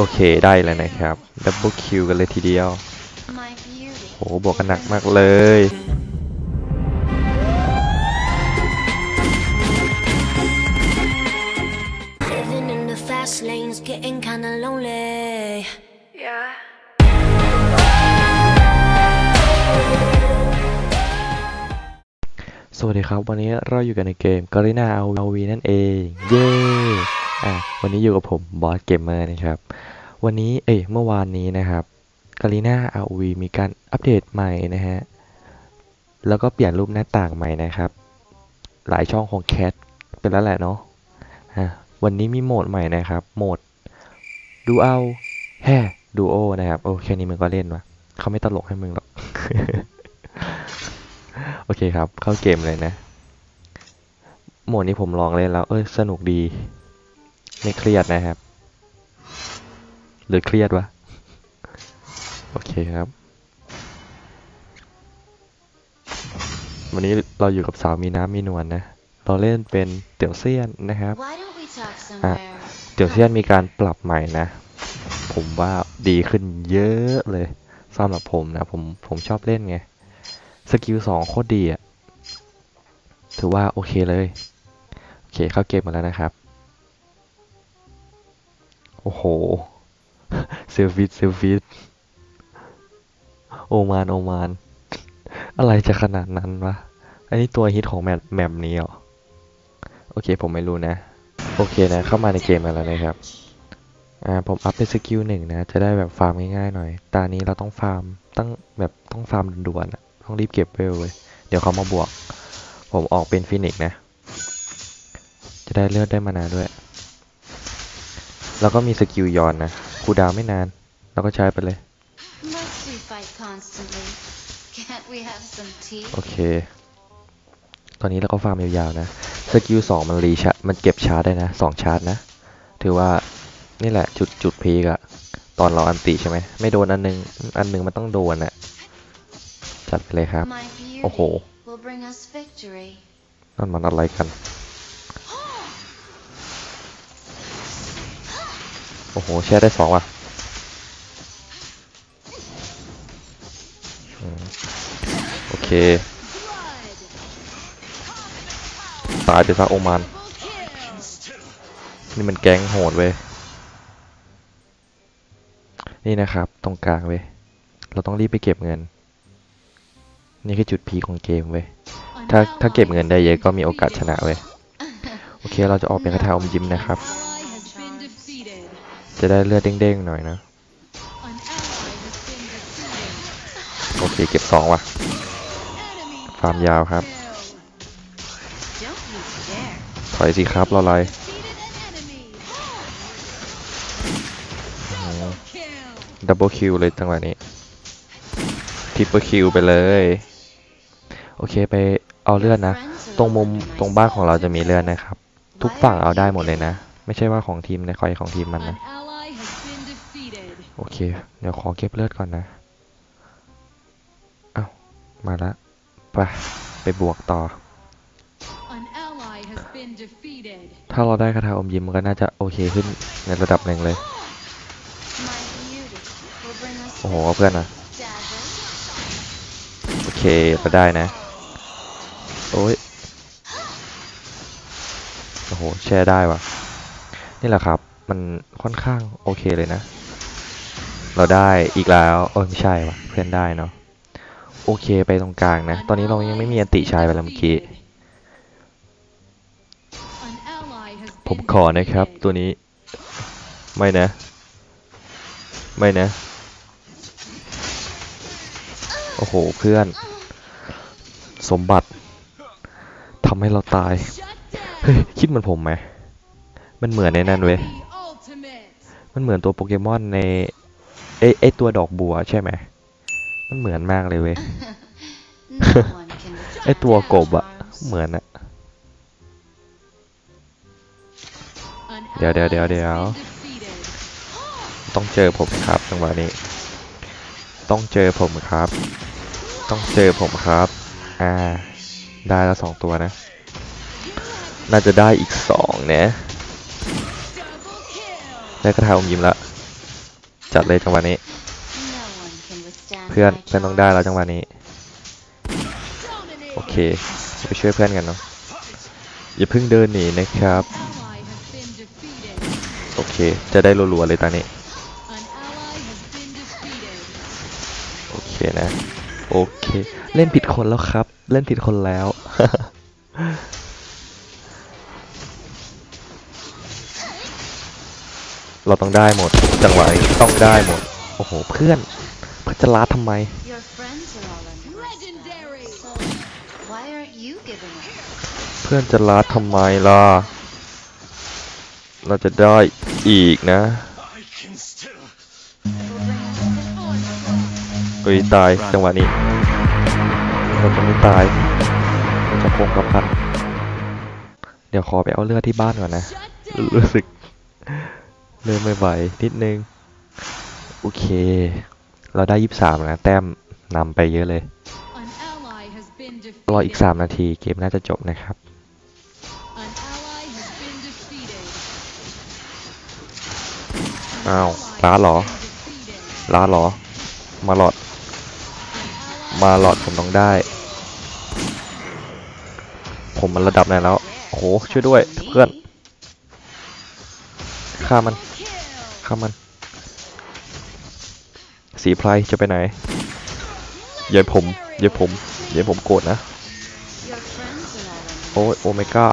โอเคได้แล้วนะครับดับเบิลคิวกันเลยทีเดียวโอ้โหบวกกันหนักมากเลยสวัสดีครับ วันนี้เราอยู่กันในเกม g a r i n a RV นั่นเอง เย้อะวันนี้อยู่กับผมบอสเกมเมอร์นะครับ วันนี้เอ้ยเมื่อวานนี้นะครับ g a r i n a RV มีการอัปเดตใหม่นะฮะ แล้วก็เปลี่ยนรูปหน้าต่างใหม่นะครับ หลายช่องของแคทเป็นแล้วแหละเนาะอะวันนี้มีโหมดใหม่นะครับ โหมดดูเอาแฮ่ดูโอนะครับ โอ้แค่นี้มึงก็เล่นวะเขาไม่ตลกให้มึงหรอก โอเคครับ เข้าเกมเลยนะ โหมดนี้ผมลองเล่นแล้ว เอ้ย สนุกดี ไม่เครียดนะครับ หรือเครียดวะ โอเคครับ วันนี้เราอยู่กับสาวมีน้ำมีนวลนะเราเล่นเป็นเตี่ยวเซียนนะครับ Why don't we talk somewhere? เตี่ยวเซียนมีการปรับใหม่นะ ผมว่าดีขึ้นเยอะเลยสำหรับผมนะ ผมผมชอบเล่นไง สกิลสองโคตรดีอะถือว่าโอเคเลย โอเคเข้าเกมมาแล้วนะครับ โอ้โห เซลฟิตเซลฟิตโอมานโอมาน อะไรจะขนาดนั้นวะ อันนี้ตัวฮิตของแมปแมปนี้เหรอ โอเคผมไม่รู้นะ โอเคนะ เข้ามาในเกมแล้วนะครับ อ่าผมอัพเป็นสกิลหนึ่งนะ จะได้แบบฟาร์มง่ายๆหน่อย ตานี้เราต้องฟาร์มต้องแบบต้องฟาร์มด่วนๆอะต้องรีบเก็บเวลเว้ยเดี๋ยวเขามาบวก ผมออกเป็นฟินิกซ์นะ จะได้เลือดได้มานาด้วย แล้วก็มีสกิลย้อนนะ คูลดาวน์ไม่นานแล้วก็ใช้ไปเลย Must we fight constantly? Can't we have some tea? โอเค ตอนนี้เราก็ฟาร์มยาวๆนะ สกิลสองมันรีชาร์จมันเก็บชาร์จได้นะสองชาร์จนะ ถือว่านี่แหละจุดจุดพีกอะตอนเราอันติใช่ไหม ไม่โดนอันหนึง อันหนึงมันต้องโดนอะจัดไปเลยครับ My beauty โอ้โห will bring us victory. นั่นมันอะไรกัน อ้โหแช่ได้สองว่ะโอเค ตายไปซะโอมานนี่มันแก๊งโหดเว้ย นี่นะครับ ตรงกลางเว้ย เราต้องรีบไปเก็บเงิน นี่คือจุดพีของเกมเว้ย ถ้าถ้าเก็บเงินได้เยอะก็มีโอกาสชนะเว้ย โอเคเราจะออกเป็นคาถาอมยิ้มนะครับ จะได้เลือดเด้งๆหน่อยนะ โอเค เก็บสองว่ะ ฟาร์มยาวครับ ถอยสิครับ รออะไร Defeated an enemy. Kill. ดับเบิลคิวเลยจังหวะนี้ทิปเปิลคิวไปเลย โอเคไปเอาเลือดนะ ตรงมุมตรงบ้านของเราจะมีเลือดนะครับ ทุกฝั่งเอาได้หมดเลยนะ ไม่ใช่ว่าของทีมในคอยของทีมมันนะ โอเค เดี๋ยวขอเก็บเลือดก่อนนะ เอ้า มาละไปไปบวกต่อ An ally has been defeated. ถ้าเราได้คาถาอมยิ้มมันก็น่าจะโอเคขึ้นในระดับหนึ่งเลย My beauty will bring us โอ้โหเพื่อนนะ Dagger. โอเคเราได้นะ โอ้ย โอ้โห แชร์ได้ว่ะนี่แหละครับ มันค่อนข้างโอเคเลยนะ เราได้อีกแล้วเออไม่ใช่ว่ะเพื่อนได้เนาะโอเคไปตรงกลางนะ ตอนนี้เรายังไม่มีอันติชายไปแล้วเมื่อกี้ ผมขอนะครับ ตัวนี้ ไม่นะ ไม่นะ โอ้โห เพื่อน สมบัติทำให้เราตาย เฮ้ย คิดเหมือนผมไหม มันเหมือนในนั้นเว้ย มันเหมือนตัวโปเกมอนใน เอ้ยไอตัวดอกบัวใช่ไหม มันเหมือนมากเลยเว้ย No one can ไอตัวกบอะ charms. เหมือนอะ An เดี๋ยวเดี๋ยว ally เดี๋ยว has เดี๋ยว been defeated. ต้องเจอผมครับจังหวะนี้ ต้องเจอผมครับ ต้องเจอผมครับ อ่า ได้แล้วสองตัวนะ น่าจะได้อีกสองนะ Double kill. ได้กระทาอมยิ้มละ จัดเลยจังหวะนี้ เพื่อนเพื่อนต้องได้แล้วจังหวะนี้ โอเคไปช่วยเพื่อนกันเนาะอย่าเพิ่งเดินหนีนะครับ โอเค จะได้รัวๆเลยตอนนี้ โอเคนะ โอเค เล่นผิดคนแล้วครับ เล่นผิดคนแล้ว เราต้องได้หมด จังหวะนี้ต้องได้หมด โอ้โห เพื่อนเพื่อนจะล้าทำไม Your friends are all on your side. Legendary. So why aren't you giving up? เพื่อนจะล้าทำไมล่ะ เราจะได้อีกนะเฮ้ยตายจังหวะนี้ เราจะไม่ตายเราจะคงกระพัน เดี๋ยวขอไปเอาเลือดที่บ้านก่อนนะ Shut down. รู้สึก เริ่มไม่ไหวนิดนึง โอเค เราได้ยี่สิบสามนะ แต้มนำไปเยอะเลย An ally has been รออีก defeated. สามนาทีเกมน่าจะจบนะครับ An ally has been defeated. อ้าว Ally ล้า has เหรอ been defeated. ล้าเหรอ มาหลอด An ally มาหลอดผมต้องได้ ผมมันระดับไหนแล้วโอ้โหช่วยด้วยเพื่อนฆ่ามัน kill. ฆ่ามัน สีไพรจะไปไหนยาให้ผมยาให้ผมยาให้ผมโกรธนะ โอ้ยโอเมก้า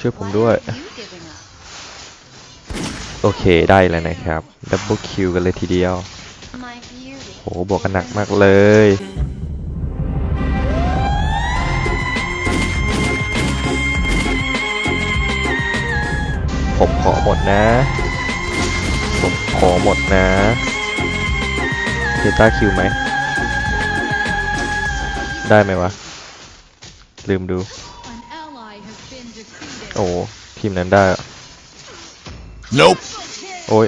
ช่วยผมด้วย โอเคได้เลยนะครับดับเบิลคิวกันเลยทีเดียวโหบวกกันหนักมากเลยผมขอหมดนะ ผมขอหมดนะเพต้าคิวไหม ได้ไหมวะ ลืมดู An ally has been defeated. โอ้ทีมนั้นได้อะ Nope. โอ้ย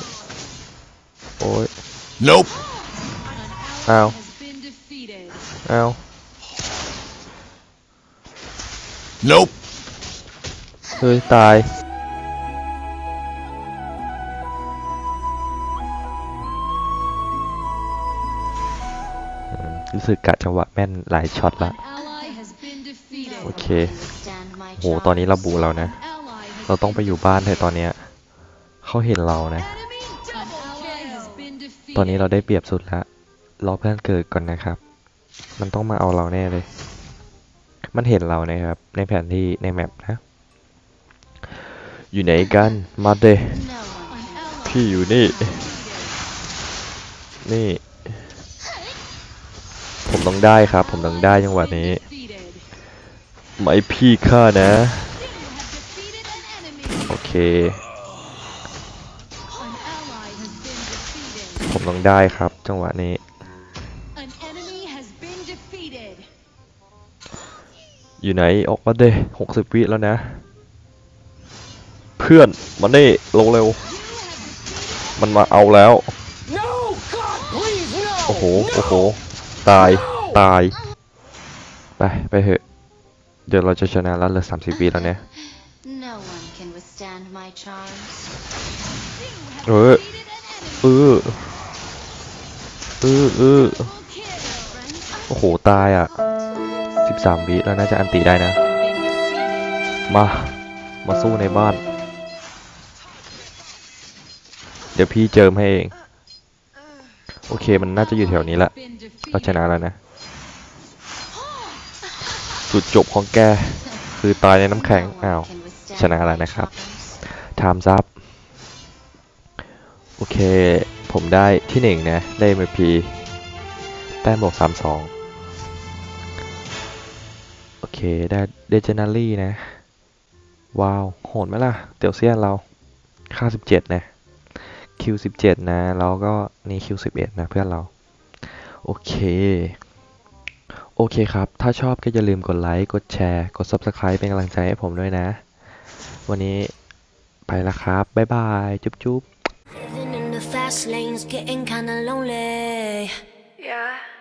โอ้ย Nope. An ally Ow. has been defeated. อ้าว Nope. เฮ้ย ตาย รู้สึกกะจังหวะแม่นหลายช็อตละ An ally has been defeated. โอเค Can withstand my โหตอนนี้เรา charms. บูเรานะ An ally has เราต้องไปอยู่บ้านเถอะตอนเนี้ยเขาเห็นเรานะ Enemy double ally has been defeated. ตอนนี้เราได้เปรียบสุดละรอเพื่อนเกิดก่อนนะครับ มันต้องมาเอาเราแน่เลย มันเห็นเรานะครับ ในแผนที่ในแมปนะ อยู่ไหนกัน มาเด No one An can ally พี่อยู่นี่ defeated. นี่ผม ต้องได้ครับ ผมต้องได้จังหวะนี้ Defeated. ไม่พี่ข้านะ You have defeated an enemy. โอเค An ally has been defeated. ผมต้องได้ครับจังหวะนี้ An enemy has been defeated. อยู่ไหนออกมาเด้หกสิบวิแล้วนะ เพื่อนมาเน่ลงเร็วมันมาเอาแล้ว โอ้โห โอ้โห ตาย ตาย ไป ไปเถอะ เดี๋ยวเราจะชนะแล้วเหลือสามสิบวิแล้วเนี่ย No one can withstand my charms. เออเออเออเออ Double kill. โอ้โห ตายอะสิบสามวิแล้วน่าจะอันตีได้นะ มา มาสู้ในบ้าน เดี๋ยวพี่เจิมให้เอง โอเค มันน่าจะอยู่แถวนี้แหละ Been เราช defeated. นะแล้วนะ จุดจบของแก คือตายในน้ำแข็ง อ้าว ชนะแล้วนะครับไทม์ซับโอเค ผมได้ที่หนึ่งนะ ได้ MVP แต้มบวกสามสองโอเค ได้เดเจนารี่นะ ว้าว โหดไหมล่ะ เตียวเซียนเราค่าสิบเจ็ดนะคิวสิบเจ็ดนะ แล้วก็นี่คิวสิบเอ็ดนะเพื่อนเรา โอเค โอเคครับ ถ้าชอบก็อย่าลืมกดไลค์ กดแชร์ กด Subscribe เป็นกำลังใจให้ผมด้วยนะ วันนี้ไปแล้วครับ บ๊ายบาย จุ๊บจุ๊บ Living in the fast lanes, getting kinda lonely. Yeah.